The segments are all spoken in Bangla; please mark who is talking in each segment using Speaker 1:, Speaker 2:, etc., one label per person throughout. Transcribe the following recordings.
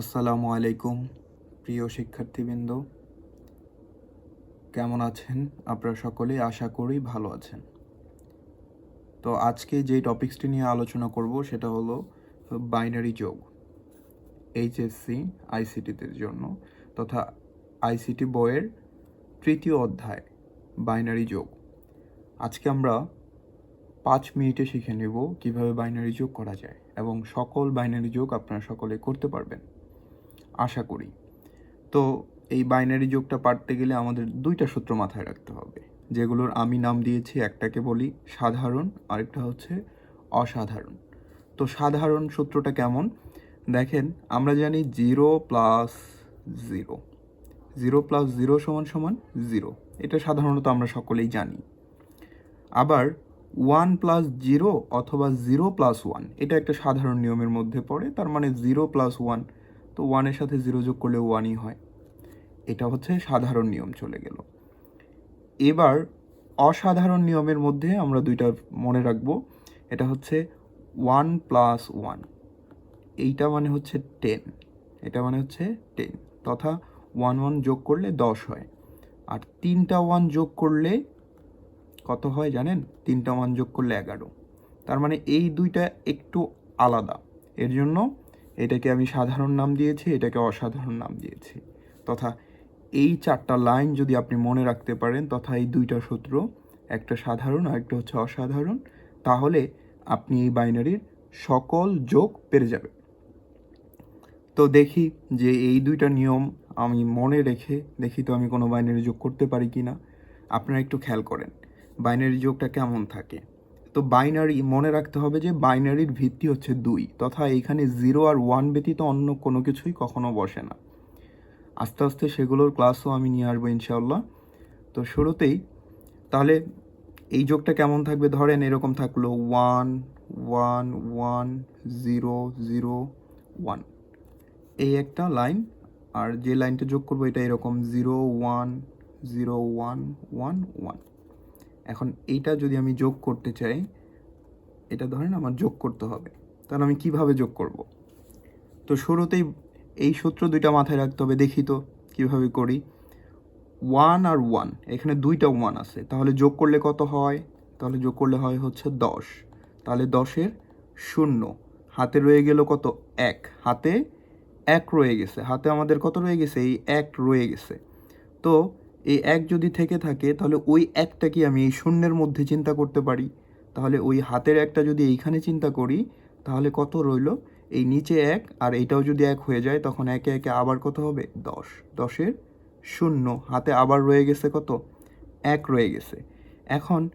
Speaker 1: আসসালামু আলাইকুম, প্রিয় শিক্ষার্থীবৃন্দ। কেমন আছেন? আপনারা সকলেই আশা করি ভালো আছেন। তো আজকে যে টপিক্সটি নিয়ে আলোচনা করব সেটা হলো বাইনারি যোগ, এইচএসসি আইসিটিদের জন্য তথা আইসিটি বইয়ের তৃতীয় অধ্যায়, বাইনারি যোগ। আজকে আমরা পাঁচ মিনিটে শিখে নেব কীভাবে বাইনারি যোগ করা যায় এবং সকল বাইনারি যোগ আপনারা সকলে করতে পারবেন। আশা করি। তো এই বাইনারি যোগটা পারতে গেলে আমাদের দুইটা সূত্র মাথায় রাখতে হবে। যেগুলোর আমি নাম দিয়েছি, একটাকে বলি সাধারণ, আরেকটা হচ্ছে অসাধারণ। তো সাধারণ সূত্রটা কেমন? দেখেন, আমরা জানি zero plus zero. Zero plus zero সমান সমান জিরো। এটা সাধারণত আমরা সকলেই জানি। আবার ওয়ান প্লাস জিরো অথবা জিরো প্লাস ওয়ান, এটা একটা সাধারণ নিয়মের মধ্যে পড়ে, তার মানে জিরো প্লাস ওয়ান তো ওয়ানের সাথে জিরো যোগ করলে ওয়ানই হয়। এটা হচ্ছে সাধারণ নিয়ম চলে গেল। এবার অসাধারণ নিয়মের মধ্যে আমরা দুইটা মনে রাখব। এটা হচ্ছে ওয়ান প্লাস ওয়ান এইটা মানে হচ্ছে টেন এটা মানে হচ্ছে টেন তথা ওয়ান ওয়ান যোগ করলে দশ হয়। আর তিনটা ওয়ান যোগ করলে কত হয় জানেন? তিনটা ওয়ান যোগ করলে এগারো। তার মানে এই দুইটা একটু আলাদা। এর জন্য এটাকে আমি সাধারণ নাম দিয়েছি, এটাকে অসাধারণ নাম দিয়েছি। তথা এই চারটা লাইন যদি আপনি মনে রাখতে পারেন, তথা এই দুইটা সূত্র, একটা সাধারণ আর একটা হচ্ছে অসাধারণ, তাহলে আপনি এই বাইনারির সকল যোগ পেরে যাবে তো দেখি যে এই দুইটা নিয়ম আমি মনে রেখে দেখি তো আমি কোনো বাইনারি যোগ করতে পারি কি না আপনারা একটু খেয়াল করেন, বাইনারি যোগটা কেমন থাকে? তো বাইনারি মনে রাখতে হবে যে বাইনারির ভিত্তি হচ্ছে দুই, তথা এখানে জিরো আর ওয়ান ব্যতীত অন্য কোনো কিছুই কখনো বসে না। আস্তে আস্তে সেগুলোর ক্লাসও আমি নিয়ে আসব ইনশাআল্লাহ। তো শুরুতেই, তাহলে এই যোগটা কেমন থাকবে? ধরেন এরকম থাকল one one one zero zero one এই একটা লাইন আর যে লাইনটা যোগ করব এটা এরকম zero one zero one one one এখন এইটা যদি আমি যোগ করতে চাই, এটা ধরেন আমার যোগ করতে হবে। তাহলে আমি কীভাবে যোগ করব? তো শুরুতেই এই সূত্র দুইটা মাথায় রাখতে হবে, দেখি তো কীভাবে করি। ওয়ান আর ওয়ান, এখানে দুইটা ওয়ান আছে, তাহলে যোগ করলে কত হয়? তাহলে যোগ করলে হয় হচ্ছে দশ। তাহলে দশের শূন্য, হাতে রয়ে গেল কত? এক। হাতে এক রয়ে গেছে, হাতে আমাদের কত রয়ে গেছে? এই এক রয়ে গেছে। তো এই এক যদি থেকে থাকে, তাহলে ওই একটা কি আমি এই শূন্যের মধ্যে চিন্তা করতে পারি? তাহলে ওই হাতের একটা যদি এইখানে চিন্তা করি, তাহলে কত রইল? এই নিচে এক আর এইটাও যদি এক হয়ে যায়, তখন একে একে আবার কত হবে? দশ। দশের শূন্য। হাতে আবার রয়ে গেছে কত? এক রয়ে গেছে। এখন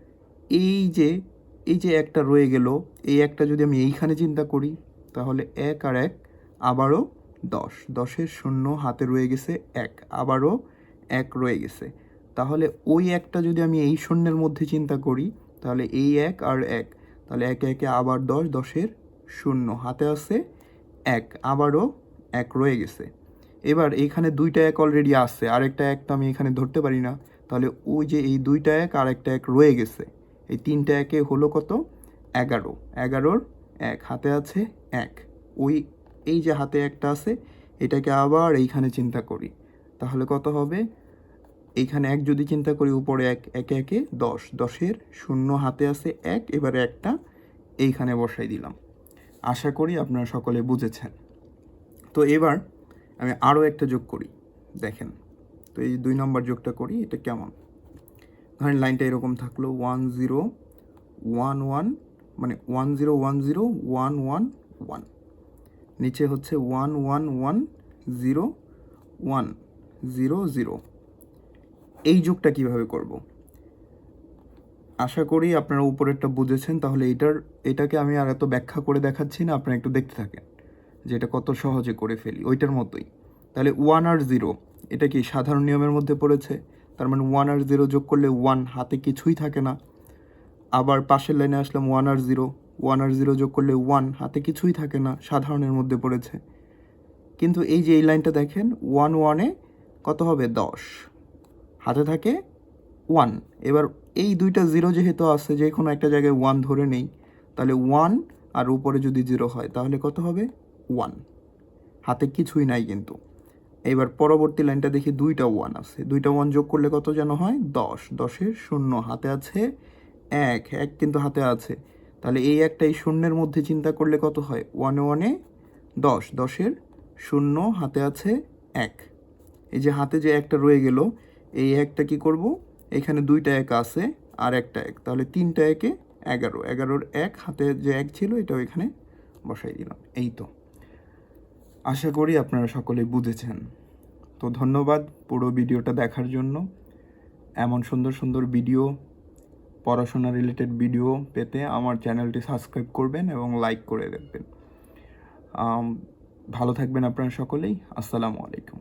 Speaker 1: এই যে এই যে একটা রয়ে গেল, এই একটা যদি আমি এইখানে চিন্তা করি, তাহলে এক আর এক আবারও দশ। দশের শূন্য, হাতে রয়ে গেছে এক। আবারও এক রয়ে গেছে। তাহলে ওই একটা যদি আমি এই শূন্যের মধ্যে চিন্তা করি, তাহলে এই এক আর এক। তাহলে একে একে আবার দশ, দশের শূন্য। হাতে আছে এক, আবারও এক রয়ে গেছে। এবার এইখানে দুইটা এক অলরেডি আসছে আরেকটা এক তো আমি এখানে ধরতে পারি না। তাহলে ওই যে এই দুইটা এক আর একটা এক রয়ে গেছে। এই তিনটা একে হলো কত? এগারো। এগারোর এক, হাতে আছে এক। ওই, এই যে হাতে একটা আছে, এটাকে আবার এইখানে চিন্তা করি। তাহলে কত হবে? এইখানে এক যদি চিন্তা করি, উপরে এক, একে একে দশ। দশের শূন্য হাতে আছে এক, এবারে একটা এইখানে বসাই দিলাম। আশা করি আপনারা সকলে বুঝেছেন। তো এবার আমি আরও একটা যোগ করি। দেখেন, তো এই দুই নম্বর যোগটা করি, এটা কেমন? ধরেন লাইনটা এরকম থাকল, ওয়ান জিরো, ওয়ান ওয়ান মানে one zero one zero, one one one. নিচে হচ্ছে one one one, zero, one. Zero zero. এই যোগটা কীভাবে করব? আশা করি আপনারা উপরেরটা বুঝেছেন, তাহলে এটার এটাকে আমি আর এত ব্যাখ্যা করে দেখাচ্ছি না, আপনারা একটু দেখতে থাকেন যে এটা কত সহজে করে ফেলি, ওইটার মতোই। তাহলে ওয়ান আর জিরো এটা কি সাধারণ নিয়মের মধ্যে পড়েছে? তার মানে ওয়ান আর জিরো যোগ করলে ওয়ান হাতে কিছুই থাকে না। আবার পাশের লাইনে আসলাম ওয়ান আর জিরো ওয়ান আর জিরো যোগ করলে ওয়ান হাতে কিছুই থাকে না, সাধারণের মধ্যে পড়েছে। কিন্তু এই যে এই লাইনটা দেখেন ওয়ান ওয়ানে কত হবে? দশ। হাতে থাকে ওয়ান এবার এই দুইটা জিরো যেহেতু আছে, যে কোনো একটা জায়গায় ওয়ান ধরে নেই, তাহলে ওয়ান আর উপরে যদি জিরো হয়, তাহলে কত হবে? ওয়ান হাতে কিছুই নাই কিন্তু। এবার পরবর্তী লাইনটা দেখি দুইটা ওয়ান আছে। দুইটা ওয়ান যোগ করলে কত যেন হয়? দশ। দশের শূন্য। হাতে আছে এক। এক কিন্তু হাতে আছে। তাহলে এই একটা এই শূন্যের মধ্যে চিন্তা করলে কত হয়? ওয়ানে ওয়ানে দশ। দশের শূন্য। হাতে আছে এক। এই যে হাতে যে একটা রয়ে গেল, এই একটা কি করব? এখানে দুইটা এক আছে আর একটা এক। তাহলে তিনটা একে এগারো। এগারোর এক, হাতে যে এক ছিল, এটাও এখানে বসাই দিলাম। এই তো। আশা করি আপনারা সকলেই বুঝেছেন। তো ধন্যবাদ পুরো ভিডিওটা দেখার জন্য। এমন সুন্দর সুন্দর ভিডিও, পড়াশোনা রিলেটেড ভিডিও পেতে আমার চ্যানেলটি সাবস্ক্রাইব করবেন এবং লাইক করে দেখবেন ভালো থাকবেন আপনারা সকলেই। আসসালামু আলাইকুম।